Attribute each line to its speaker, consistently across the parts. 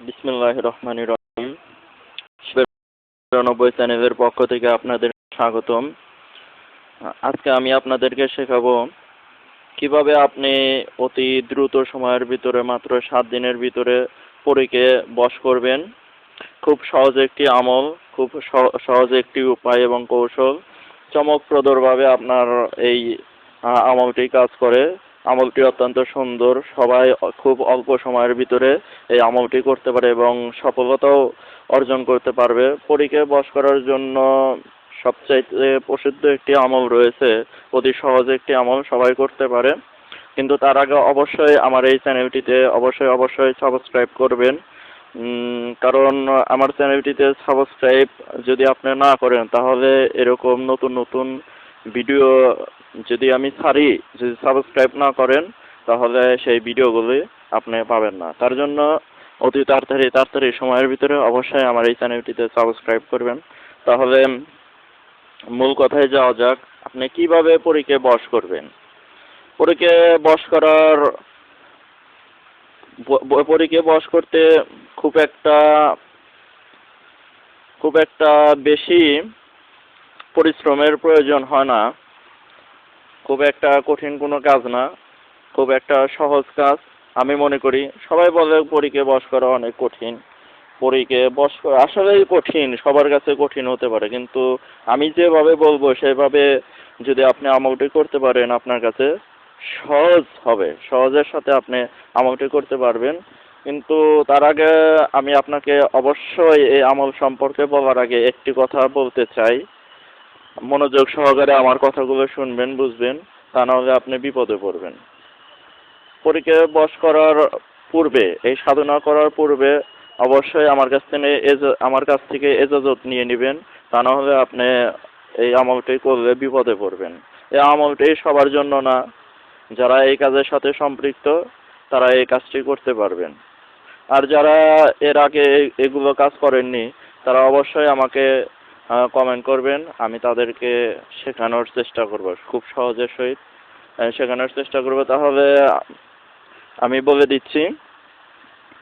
Speaker 1: বিসমিল্লাহ রহমান রহিম। নিরানব্বই চ্যানেলের পক্ষ থেকে আপনাদের স্বাগতম। আজকে আমি আপনাদেরকে শেখাবো কীভাবে আপনি অতি দ্রুত সময়ের ভিতরে মাত্র সাত দিনের ভিতরে পরীকে বশ করবেন। খুব সহজ একটি আমল, খুব সহ- সহজ একটি উপায় এবং কৌশল। চমকপ্রদভাবে আপনার এই আমলটি কাজ করে। আমলটি অত্যন্ত সুন্দর। সবাই খুব অল্প সময়ের ভিতরে এই আমলটি করতে পারে এবং সফলতাও অর্জন করতে পারবে। পরীকে বশ করার জন্য সবচাইতে প্রসিদ্ধ একটি আমল রয়েছে। অতি সহজ একটি আমল সবাই করতে পারে। কিন্তু তার আগে অবশ্যই আমার এই চ্যানেলটিতে অবশ্যই অবশ্যই সাবস্ক্রাইব করবেন। কারণ আমার চ্যানেলটিতে সাবস্ক্রাইব যদি আপনি না করেন, তাহলে এরকম নতুন নতুন ভিডিও যদি আমি ছাড়ি যদি সাবস্ক্রাইব না করেন, তাহলে সেই ভিডিওগুলি আপনি পাবেন না। তার জন্য অতি তাড়াতাড়ি তাড়াতাড়ি সময়ের ভিতরে অবশ্যই আমার এই চ্যানেলটিতে সাবস্ক্রাইব করবেন। তাহলে মূল কথায় যাওয়া যাক, আপনি কীভাবে পরীকে বশ করবেন? পরীকে বস করার পরীকে বশ করতে খুব একটা খুব একটা বেশি পরিশ্রমের প্রয়োজন হয় না। খুব একটা কঠিন কোনো কাজ না, খুব একটা সহজ কাজ। আমি মনে করি সবাই বলে পরীকে বস করা অনেক কঠিন। পরীকে বস করা আসলেই কঠিন, সবার কাছে কঠিন হতে পারে। কিন্তু আমি যেভাবে বলব, সেভাবে যদি আপনি আমলটি করতে পারেন আপনার কাছে সহজ হবে। সহজের সাথে আপনি আমলটি করতে পারবেন। কিন্তু তার আগে আমি আপনাকে অবশ্যই এই আমল সম্পর্কে বলার আগে একটি কথা বলতে চাই। মনোযোগ সহকারে আমার কথাগুলো শুনবেন, বুঝবেন, তা নাহলে আপনি বিপদে পড়বেন। পরীকে বশ করার পূর্বে, এই সাধনা করার পূর্বে অবশ্যই আমার কাছ থেকে আমার কাছ থেকে এজাজত নিয়ে নেবেন, তা না হলে আপনি এই আমলটি করলে বিপদে পড়বেন। এই আমলটি সবার জন্য না, যারা এই কাজের সাথে সম্পৃক্ত, তারা এই কাজটি করতে পারবেন। আর যারা এর আগে এগুলো কাজ করেননি, তারা অবশ্যই আমাকে কমেন্ট করবেন, আমি তাদেরকে শেখানোর চেষ্টা করব, খুব সহজের সহিত। শেখানোর চেষ্টা করব। তাহলে আমি বলে দিচ্ছি,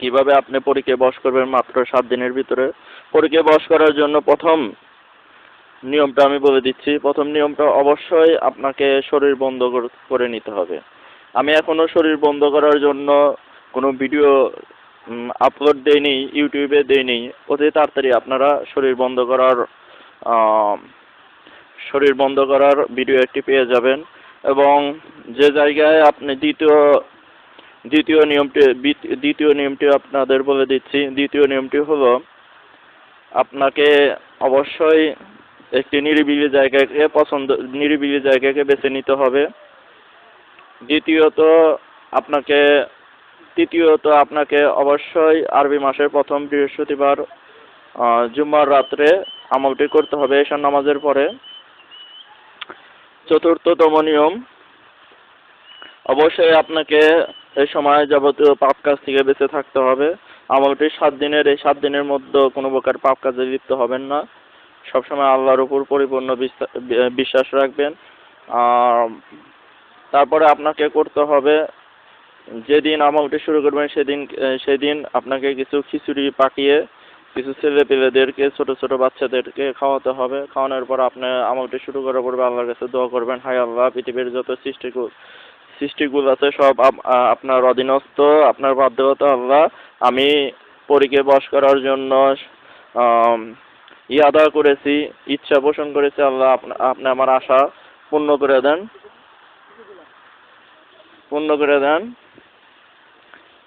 Speaker 1: কীভাবে আপনি পরীকে বশ করবেন মাত্র সাত দিনের ভিতরে। পরীকে বশ করার জন্য প্রথম নিয়মটা আমি বলে দিচ্ছি। প্রথম নিয়মটা অবশ্যই আপনাকে শরীর বন্ধ করে নিতে হবে। আমি এখনও শরীর বন্ধ করার জন্য কোনো ভিডিও আপলোড দেইনি, ইউটিউবে দেইনি। অতি তাড়াতাড়ি আপনারা শরীর বন্ধ করার শরীর বন্ধ করার ভিডিও একটি পেয়ে যাবেন এবং যে জায়গায় আপনি দ্বিতীয় দ্বিতীয় নিয়মটি দ্বিতীয় নিয়মটি আপনাদের বলে দিচ্ছি। দ্বিতীয় নিয়মটি হলো আপনাকে অবশ্যই একটি নিরিবিলি জায়গাকে পছন্দ, নিরিবিলি জায়গাকে বেছে নিতে হবে। দ্বিতীয়ত আপনাকে, তৃতীয়ত আপনাকে অবশ্যই আরবি মাসের প্রথম বৃহস্পতিবার জুম্মার রাত্রে আমলটি করতে হবে এশার নামাজের পরে। চতুর্থতম নিয়ম, অবশ্যই আপনাকে এই সময় যাবতীয় পাপ কাজ থেকে বেঁচে থাকতে হবে। আমলটি সাত দিনের, এই সাত দিনের মধ্যে কোনো প্রকার পাপ কাজে লিপ্ত হবেন না। সবসময় আল্লাহর উপর পরিপূর্ণ বিশ্বাস রাখবেন। তারপরে আপনাকে করতে হবে, যেদিন আমলটি শুরু করবেন সেদিন সেদিন আপনাকে কিছু খিচুড়ি পাকিয়ে কিছু ছেলে পেলেদেরকে ছোট ছোট বাচ্চাদেরকে খাওয়াতে হবে। খাওয়ানোর পর আপনি আমলটি শুরু করার পূর্বে আল্লাহর কাছে দোয়া করবেন হাই আল্লাহ পৃথিবীর যত সৃষ্টিকুল সৃষ্টিগুলো আছে সব আপনার অধীনস্থ আপনার বাধ্যগত আল্লাহ আমি পরীকে বশ করার জন্য আম, ইয়াদা করেছি ইচ্ছা পোষণ করেছি আল্লাহ আপনা- আপনি আমার আশা পূর্ণ করে দেন। পূর্ণ করে দেন।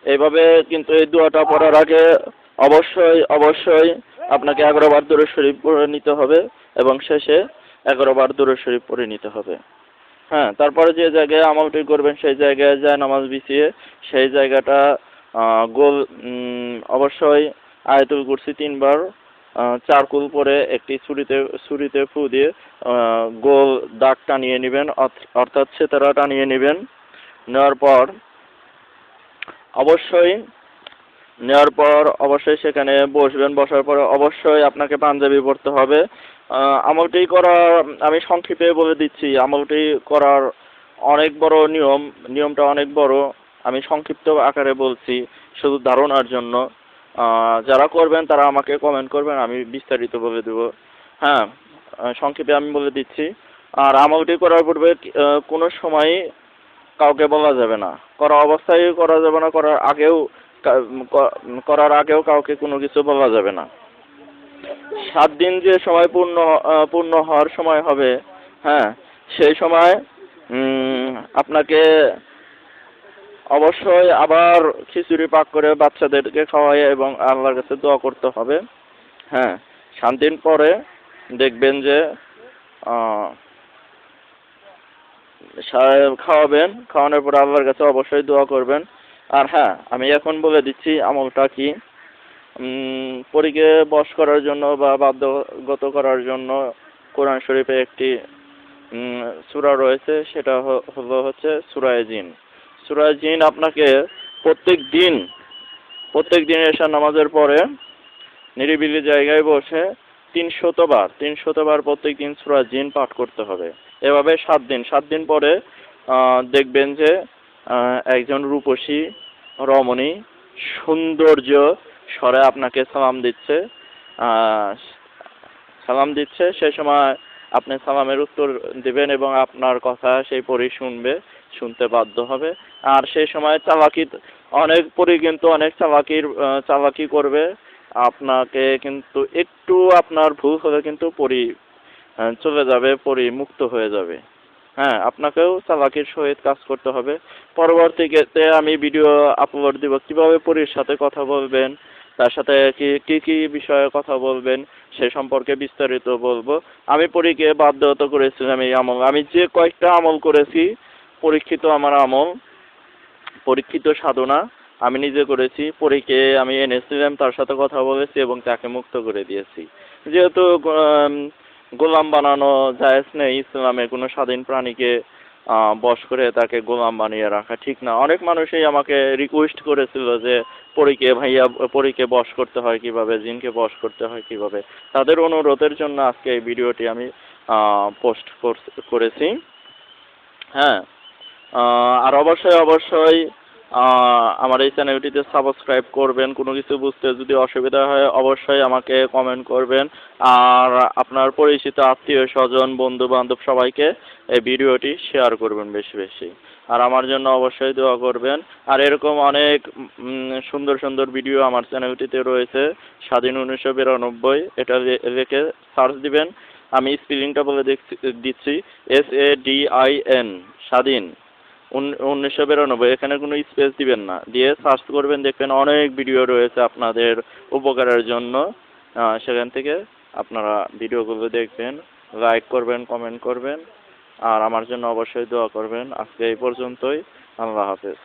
Speaker 1: এইভাবে কিন্তু এই দোয়াটা পড়ার আগে অবশ্যই অবশ্যই আপনাকে এগারো বার দূরে শরীফ পড়ে নিতে হবে এবং শেষে এগারো বার দূরে শরীফ পড়ে নিতে হবে। হ্যাঁ তারপরে যে জায়গায় আমলটি করবেন সেই জায়গায় যায় নামাজ বিছিয়ে সেই জায়গাটা গোল অবশ্যই আয়াতুল কুরসি তিনবার চারকুল পরে একটি ছুরিতে ছুরিতে ফু দিয়ে গোল দাগ টানিয়ে নেবেন, অর্থ- অর্থাৎ সেতারা টানিয়ে নেবেন। নেওয়ার পর অবশ্যই নেওয়ার পর অবশ্যই সেখানে বসবেন, বসার পরে অবশ্যই আপনাকে পাঞ্জাবি পরতে হবে। আমলটি করার, আমি সংক্ষেপে বলে দিচ্ছি, আমলটি করার অনেক বড় নিয়ম, নিয়মটা অনেক বড়। আমি সংক্ষিপ্ত আকারে বলছি, শুধু ধারণার জন্য। যারা করবেন তারা আমাকে কমেন্ট করবেন, আমি বিস্তারিত বলে দেবো। হ্যাঁ সংক্ষেপে আমি বলে দিচ্ছি, আর আমলটি করার পূর্বে কোনো সময়ই কাউকে বলা যাবে না। করা অবস্থায় করা যাবে না, করার আগেও করার আগেও কাউকে কোনো কিছু বলা যাবে না। সাত দিন যে সময় পূর্ণ পূর্ণ হওয়ার সময় হবে হ্যাঁ সেই সময় আপনাকে অবশ্যই আবার খিচুড়ি পাক করে বাচ্চাদেরকে খাওয়াই এবং আল্লাহর কাছে দোয়া করতে হবে হ্যাঁ। সাত দিন পরে দেখবেন যে খাওয়াবেন, খাওয়ানোর পরে আল্লাহর কাছে অবশ্যই দোয়া করবেন। আর হ্যাঁ আমি এখন বলে দিচ্ছি আমলটা কি? পরীকে বশ করার জন্য বা বাধ্যগত করার জন্য কোরআন শরীফে একটি সূরা রয়েছে, সেটা হলো হচ্ছে সূরায়ে জিন। সূরায়ে জিন আপনাকে প্রত্যেক দিন প্রত্যেক দিন এসা নামাজের পরে নিরিবিলি জায়গায় বসে তিন শতবার তিন শতবার প্রত্যেক দিন সূরা জিন পাঠ করতে হবে। এভাবে সাত দিন সাত দিন পরে দেখবেন যে একজন রূপসী রমণী, সৌন্দর্য স্বরে আপনাকে সালাম দিচ্ছে। সালাম দিচ্ছে, সে সময় আপনি সালামের উত্তর দিবেন এবং আপনার কথা সেই পরি শুনবে, শুনতে বাধ্য হবে। আর সেই সময় চালাকি, অনেক পরি কিন্তু অনেক চালাকির চালাকি করবে। আপনাকে কিন্তু একটু আপনার ভুল হলে কিন্তু পরি চলে যাবে, পরি মুক্ত হয়ে যাবে। হ্যাঁ আপনাকেও চালাকির সহিত কাজ করতে হবে। পরবর্তীতে আমি ভিডিও আপলোড দিব। কীভাবে পরির সাথে কথা বলবেন? তার সাথে কি কি কি বিষয়ে কথা বলবেন? সে সম্পর্কে বিস্তারিত বলব। আমি পরীকে বাধ্যগত করেছিলাম এই আমল। আমি যে কয়েকটা আমল করেছি, পরীক্ষিত আমার আমল, পরীক্ষিত সাধনা আমি নিজে করেছি, পরীকে আমি এনেছিলাম, তার সাথে কথা বলেছি এবং তাকে মুক্ত করে দিয়েছি। যেহেতু গোলাম বানানো জায়েজ নেই, ইসলামে কোনো স্বাধীন প্রাণীকে বশ করে তাকে গোলাম বানিয়ে রাখা ঠিক না। অনেক মানুষই আমাকে রিকোয়েস্ট করেছিল যে, পরীকে ভাইয়া, পরীকে বশ করতে হয় কীভাবে, জিনকে বশ করতে হয় কীভাবে। তাদের অনুরোধের জন্য আজকে এই ভিডিওটি আমি পোস্ট করেছি। হ্যাঁ আর অবশ্যই অবশ্যই আমার এই চ্যানেলটিতে সাবস্ক্রাইব করবেন, কোনো কিছু বুঝতে যদি অসুবিধা হয়, অবশ্যই আমাকে কমেন্ট করবেন। আর আপনার পরিচিত আত্মীয় স্বজন বন্ধু বান্ধব সবাইকে এই ভিডিওটি শেয়ার করবেন বেশি বেশি। আর আমার জন্য অবশ্যই দোয়া করবেন। আর এরকম অনেক সুন্দর সুন্দর ভিডিও আমার চ্যানেলটিতে রয়েছে। স্বাধীন উনিশশো বিরানব্বই, এটা লিখে সার্চ দিবেন। আমি স্পেলিংটা বলে দিচ্ছি S A D I N স্বাধীন। উনিশশো বিরানব্বই, এখানে কোনো স্পেস দিবেন না। দিয়ে সার্চ করবেন, দেখবেন অনেক ভিডিও রয়েছে আপনাদের উপকারের জন্য। সেখান থেকে আপনারা ভিডিওগুলো দেখবেন লাইক করবেন কমেন্ট করবেন। আর আমার জন্য অবশ্যই দোয়া করবেন। আজকে এই পর্যন্তই। আল্লাহ হাফেজ।